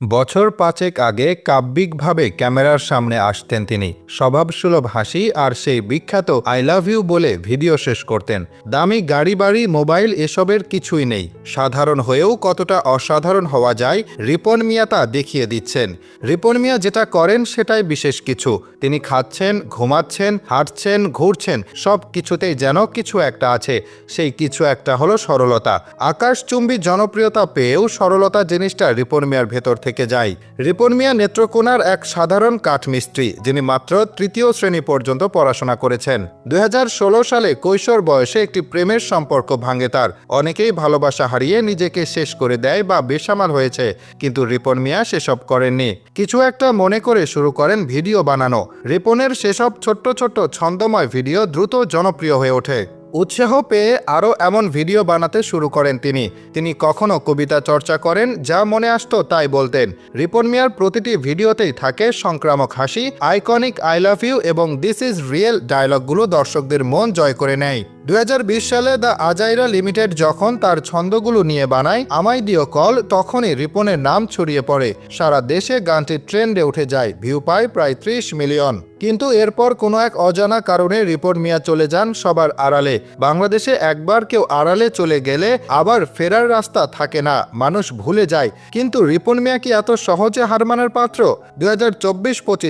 বছর পাঁচেক আগে কাব্যিকভাবে ক্যামেরার সামনে আসতেন তিনি। স্বভাবসুলভ হাসি আর সেই বিখ্যাত আই লাভ ইউ বলে ভিডিও শেষ করতেন। দামি গাড়ি, বাড়ি, মোবাইল এসবের কিছুই নেই। সাধারণ হয়েও কতটা অসাধারণ হওয়া যায়, রিপন মিয়া তা দেখিয়ে দিচ্ছেন। রিপন মিয়া যেটা করেন সেটাই বিশেষ কিছু। তিনি খাচ্ছেন, ঘুমাচ্ছেন, হাঁটছেন, ঘুরছেন, সব কিছুতেই যেন কিছু একটা আছে। সেই কিছু একটা হলো সরলতা। আকাশচুম্বী জনপ্রিয়তা পেয়েও সরলতা জিনিসটা রিপন মিয়ার ভেতর থেকে যায়। রিপন মিয়া নেত্রকোনার এক সাধারণ কাঠমিস্ত্রি, যিনি মাত্র তৃতীয় শ্রেণি পর্যন্ত পড়াশোনা করেছেন। দু হাজার ষোলো সালে কৈশোর বয়সে একটি প্রেমের সম্পর্ক ভাঙে তার। অনেকেই ভালোবাসা হারিয়ে নিজেকে শেষ করে দেয় বা বেসামাল হয়েছে, কিন্তু রিপন মিয়া সেসব করেননি। কিছু একটা মনে করে শুরু করেন ভিডিও বানানো। রিপনের সেসব ছোট্ট ছোট্ট ছন্দময় ভিডিও দ্রুত জনপ্রিয় হয়ে ওঠে। উৎসাহ পেয়ে আরও এমন ভিডিও বানাতে শুরু করেন তিনি। তিনি কখনও কবিতা চর্চা করেন, যা মনে আসতো তাই বলতেন। রিপন মিয়ার প্রতিটি ভিডিওতেই থাকে সংক্রামক হাসি, আইকনিক আই লাভ ইউ এবং দিস ইজ রিয়েল ডায়লগগুলো দর্শকদের মন জয় করে নেয়। দু হাজার বিশ সালে দ্য আজাইরা লিমিটেড যখন তার ছন্দগুলো নিয়ে বানায়, আমায় দিও কল, তখনই রিপনের নাম ছড়িয়ে পড়ে। সারা দেশে গানটি ট্রেন্ডে উঠে যায়, ভিউ পায় প্রায় ত্রিশ মিলিয়ন। কিন্তু এরপর কোনো এক অজানা কারণে রিপন মিয়া চলে যান সবার আড়ালে। বাংলাদেশে একবার কেউ আড়ালে চলে গেলে আবার ফেরার রাস্তা থাকে না, মানুষ ভুলে যায়। কিন্তু রিপন মিয়া কি এত সহজে হার মানার পাত্র? দুই হাজার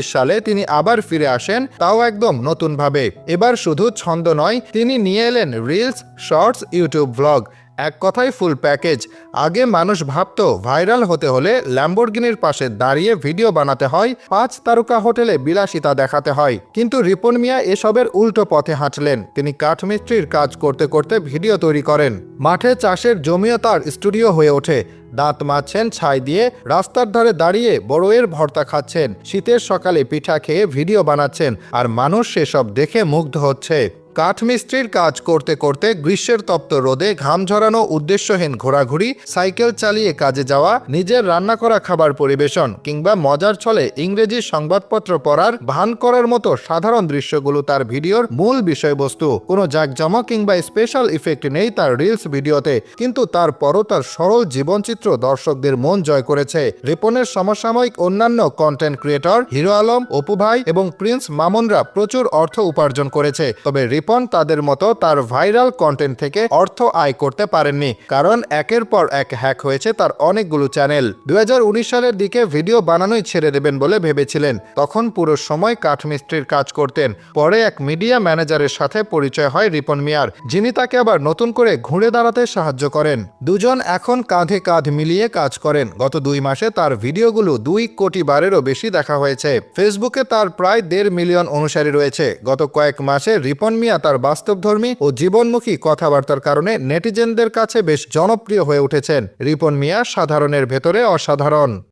সালে তিনি আবার ফিরে আসেন, তাও একদম নতুনভাবে। এবার শুধু ছন্দ নয়, তিনি নিয়ে এলেন রিলস, শর্টস, ইউটিউব ব্লগ এক কথায় ফুল প্যাকেজ আগে মানুষ ভাবত ভাইরাল হতে হলে ল্যাম্বরগিনির পাশে দাঁড়িয়ে ভিডিও বানাতে হয়, পাঁচ তারকা হোটেলে বিলাসিতা দেখাতে হয়। কিন্তু রিপন মিয়া এসবের উল্টো পথে হাঁটলেন। তিনি কাঠমিস্ত্রির কাজ করতে করতে ভিডিও তৈরি করেন। মাঠে চাষের জমিও তার স্টুডিও হয়ে ওঠে। দাঁত মাজছেন ছাই দিয়ে রাস্তার ধারে দাঁড়িয়ে বড়োয়ের ভর্তা খাচ্ছেন। শীতের সকালে পিঠা খেয়ে ভিডিও বানাচ্ছেন। আর মানুষ সেসব দেখে মুগ্ধ হচ্ছে। কাঠমিস্ত্রির কাজ করতে করতে গ্রীষ্মের তপ্ত রোদে ঘাম ঝরানো উদ্দেশ্যহীন ঘোরাঘুরি, সাইকেল চালিয়ে কাজে যাওয়া, নিজের রান্না করা খাবার পরিবেশন কিংবা মজার ছলে ইংরেজি সংবাদপত্র পড়ার ভান করার মতো সাধারণ দৃশ্যগুলো তার ভিডিওর মূল বিষয়বস্তু। কোনো জাঁকজমক কিংবা স্পেশাল ইফেক্ট নেই তার রিলস ভিডিওতে, কিন্তু তারপরও তার সরল জীবনচিত্র দর্শকদের মন জয় করেছে। রিপনের সমসাময়িক অন্যান্য কন্টেন্ট ক্রিয়েটর হিরো আলম, অপু ভাই এবং প্রিন্স মামুনরা প্রচুর অর্থ উপার্জন করেছে। তবে রিপন তাদের মতো তার ভাইরাল কন্টেন্ট থেকে অর্থ আয় করতে পারেননি। কারণ একের পর এক হ্যাক হয়েছে তার অনেকগুলো চ্যানেল দুই সালের দিকে ভিডিও বানানোই ছেড়ে দেবেন বলে ভেবেছিলেন। তখন পুরো সময় কাঠমিস্ত্রির কাজ করতেন। পরে এক মিডিয়া ম্যানেজারের সাথে পরিচয় হয় রিপন মিয়ার। যিনি তাকে আবার নতুন করে ঘুরে দাঁড়াতে সাহায্য করেন। দুজন এখন কাঁধে কাঁধ মিলিয়ে কাজ করেন। গত দুই মাসে তার ভিডিওগুলো দুই কোটি বারেরও বেশি দেখা হয়েছে। ফেসবুকে তার প্রায় দেড় মিলিয়ন অনুসারী রয়েছে। গত কয়েক মাসে রিপন মিয়া তার বাস্তবধর্মী ও জীবনমুখী কথাবার্তার কারণে নেটিজেনদের কাছে বেশ জনপ্রিয় হয়ে উঠেছেন। রিপন মিয়া সাধারণের ভেতরে অসাধারণ।